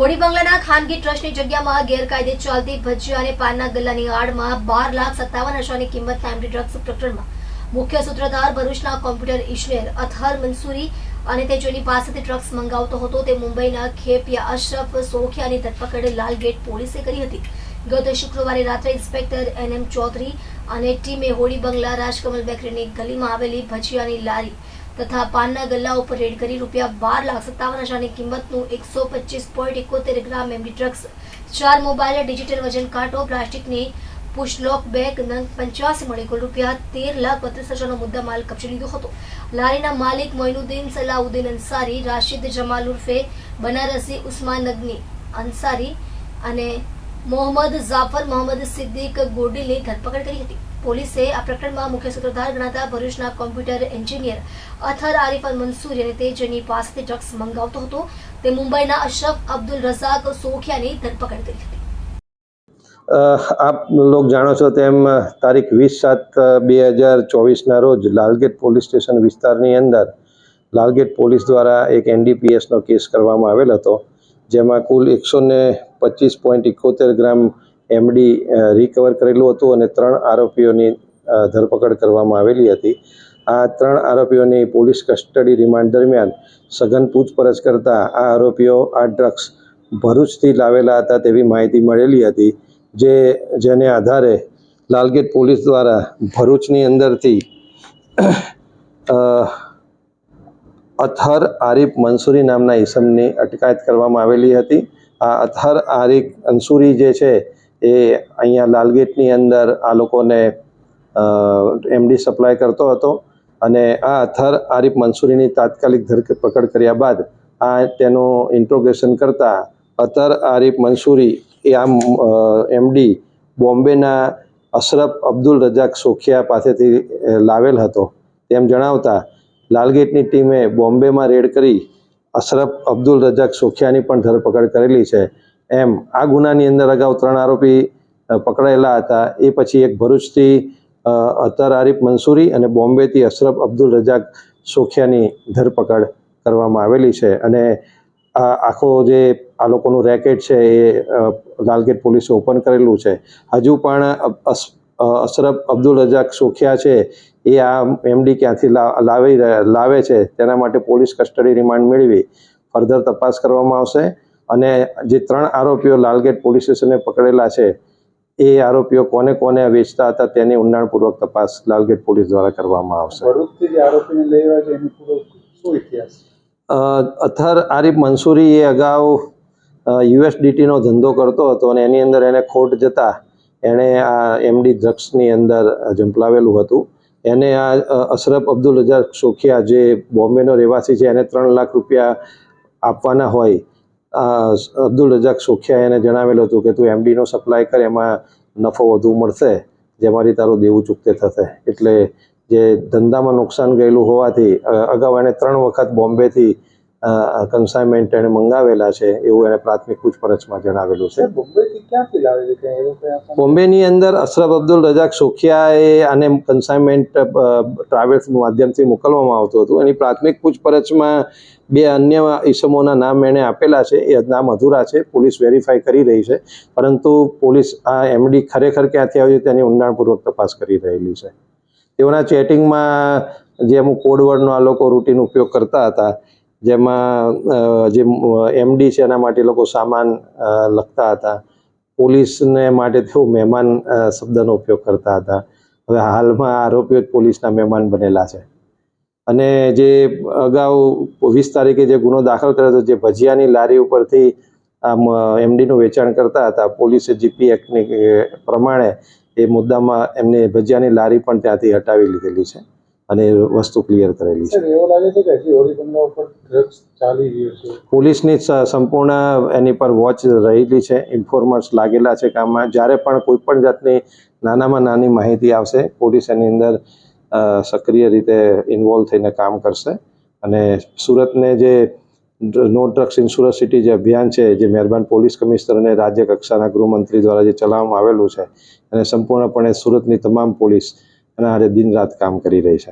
હોડી બંગલાના ખાનગી ટ્રસ્ટની જગ્યામાં ગેરકાયદે ચાલતી ભજીયા અને પાનના ગલ્લાની આડમાં બાર લાખ સત્તાવન હજારની કિંમતના એમડી ડ્રગ્સ પ્રકરણમાં મુખ્ય સૂત્રધાર ભરૂચના કોમ્પ્યુટર ઇજનેર અથર મંસૂરી અને તે જેની પાસેથી ડ્રગ્સ મંગાવતો હતો તે મુંબઈના ખેપિયા અશરફ સોખિયાની ધરપકડ લાલગેટ પોલીસે કરી હતી. ગત શુક્રવારે રાત્રે ઇન્સ્પેક્ટર એન એમ ચૌધરી અને ટીમે હોડી બંગલા રાજકમલ બેકરીની ગલીમાં આવેલી ભજીયાની લારી તથા પાનના ગલ્લા ઉપર રેડ કરી રૂપિયા બાર લાખ સત્તાવન હજારની કિંમતનું એકસો પચીસ પોઈન્ટ એકોતેર ગ્રામ એમડી ડ્રગ્સ, ચાર મોબાઈલ ડિજિટલ વજન કાંટો, પ્લાસ્ટિકની પુશલોક બેગ નંગ પંચ્યાસી મળી રૂપિયા તેર લાખ બત્રીસ હજારનો મુદ્દા માલ કબજે લીધો હતો. લારીના માલિક મોઇનુદ્દીન સલાઉદ્દીન અંસારી, રાશિદ જમાલ ઉર્ફે બનારસી ઉસ્માન નગની અંસારી અને મોહમ્મદ જાફર મોહમ્મદ સિદ્દીક ગોડીની ધરપકડ કરી હતી. પોલીસે આ પ્રકરણમાં મુખ્ય સૂત્રધાર ગણાતા ભરૂચના કોમ્પ્યુટર એન્જિનિયર અથર આરિફ અલ અને તે જેની પાસેથી ડ્રગ્સ મંગાવતો હતો, તે મુંબઈના અશરફ અબ્દુલ રઝાક સોખિયાની ધરપકડ કરી હતી. આપ લોક જાણો છો તેમ તારીખ વીસ સાત બે હજાર ચોવીસના રોજ લાલગેટ પોલીસ સ્ટેશન વિસ્તારની અંદર લાલગેટ પોલીસ દ્વારા એક એનડીપીએસનો કેસ કરવામાં આવેલ હતો. જેમાં કુલ એકસો ને પચીસ પોઈન્ટ એકોતેર ગ્રામ એમડી રિકવર કરેલું હતું અને ત્રણ આરોપીઓની ધરપકડ કરવામાં આવેલી હતી. આ ત્રણ આરોપીઓની પોલીસ કસ્ટડી રિમાન્ડ દરમિયાન સઘન પૂછપરછ કરતા આ આરોપીઓ આ ડ્રગ્સ ભરૂચથી લાવેલા હતા તેવી માહિતી મળેલી હતી, જે, જેને આધારે લાલગેટ પોલીસ દ્વારા ભરૂચની અંદરથી અથર આરિફ મંસૂરી નામના ઈસમની અટકાયત કરવામાં આવેલી હતી. આ અથર આરિફ અંસુરી જે છે, એ અહીંયા લાલગેટની અંદર આ લોકોને એમડી સપ્લાય કરતો હતો અને આ અથર આરિફ મંસૂરીની તાત્કાલિક ધરપકડ કર્યા બાદ આ તેનું ઇન્ટ્રોગેશન કરતા અથર આરિફ મંસૂરી, એ આમ એમડી બોમ્બેના અશરફ અબ્દુલ રજાક સોખિયા પાસેથી લાવેલ હતો. તેમ જણાવતા લાલગેટની ટીમે બોમ્બેમાં રેડ કરી અશરફ અબ્દુલ રજાક સોખિયાની પણ ધરપકડ કરેલી છે. એમ આ ગુનાની અંદર અગાઉ ત્રણ આરોપી પકડાયેલા હતા. એ પછી એક ભરૂચથી અતર આરિફ મંસૂરી અને બોમ્બેથી અશરફ અબ્દુલ રજાક સોખિયાની ધરપકડ કરવામાં આવેલી છે. અને આખો જે આ લોકોનું રેકેટ છે એ લાલગેટ પોલીસે ઓપન કરેલું છે. હજુ પણ અશરફ અબ્દુલ રજાક સોખિયા છે એ આ એમડી ક્યાંથી લાવી લાવે છે તેના માટે પોલીસ કસ્ટડી રિમાન્ડ મેળવી ફર્ધર તપાસ કરવામાં આવશે. અને જે ત્રણ આરોપીઓ લાલગેટ પોલીસ સ્ટેશને પકડેલા છે એ આરોપીઓ કોને કોને વેચતા હતા તેની ઊંડાણપૂર્વક તપાસ લાલગેટ પોલીસ દ્વારા કરવામાં આવશે. અથર આરીફ મંસૂરી એ અગાઉ યુએસડીટીનો ધંધો કરતો હતો અને એની અંદર એને ખોટ જતા એણે આ એમડી ડ્રગ્સની અંદર ઝંપલાવેલું હતું. એને આ અશરફ અબ્દુલ રજાક સોખિયા જે બોમ્બેનો રહેવાસી છે, એને ત્રણ લાખ રૂપિયા આપવાના હોય અબ્દુલ રજાક સોખિયા એને જણાવેલું હતું કે તું એમડીનો સપ્લાય કર, એમાં નફો વધુ મળશે જેમાંથી તારું દેવું ચૂકતે થશે. એટલે જે ધંધામાં નુકસાન ગયેલું હોવાથી અગાઉ એણે ત્રણ વખત બોમ્બેથી કન્સાઇનમેન્ટ એણે મંગાવેલા છે, એવું એણે પ્રાથમિક પૂછપરછમાં જણાવેલું છે. બોમ્બેની અંદર અશરફ અબ્દુલ રજાક સોખિયાએ આને કન્સાઇનમેન્ટ ટ્રાવેલ્સ માધ્યમથી મોકલવામાં આવતું હતું. એની પ્રાથમિક પૂછપરછમાં બે અન્ય ઈસમોના નામ એણે આપેલા છે. એ નામ અધૂરા છે. પોલીસ વેરીફાઈ કરી રહી છે. પરંતુ પોલીસ આ એમડી ખરેખર ક્યાંથી આવ્યું તેની ઊંડાણપૂર્વક તપાસ કરી રહેલી છે. તેઓના ચેટિંગમાં જે અમુક કોડવર્ડનો આ લોકો રૂટીન ઉપયોગ કરતા હતા, જેમાં જે એમડી છે એના માટે લોકો સામાન લખતા હતા. પોલીસને માટે તેઓ મહેમાન શબ્દનો ઉપયોગ કરતા હતા. હવે હાલમાં આરોપીઓ પોલીસના મહેમાન બનેલા છે. અને જે અગાઉ વીસ તારીખે જે ગુનો દાખલ કર્યો હતો, જે ભજીયાની લારી ઉપરથી, આમ, એમડીનું વેચાણ કરતા હતા, પોલીસે જીપી એક્ટની પ્રમાણે એ મુદ્દામાં એમને ભજીયાની લારી પણ ત્યાંથી હટાવી લીધેલી છે. અને વસ્તુ ક્લિયર કરેલી છે. પોલીસની સંપૂર્ણ એની પર વોચ રહેલી છે ઇન્ફોર્મર્સ લાગેલા છે કામમાં. જ્યારે પણ કોઈ પણ જાતની નાનામાં નાની માહિતી આવશે પોલીસ એની અંદર સક્રિય રીતે ઇન્વોલ્વ થઈને કામ કરશે. અને સુરતને જે નો ડ્રગ્સ ઇન્સ્યોરન્સ સિટી જે અભિયાન છે જે મહેરબાન પોલીસ કમિશનર અને રાજ્ય કક્ષાના ગૃહમંત્રી દ્વારા જે ચલાવવામાં આવેલું છે અને સંપૂર્ણપણે સુરતની તમામ પોલીસ અને આજે દિન રાત કામ કરી રહી છે.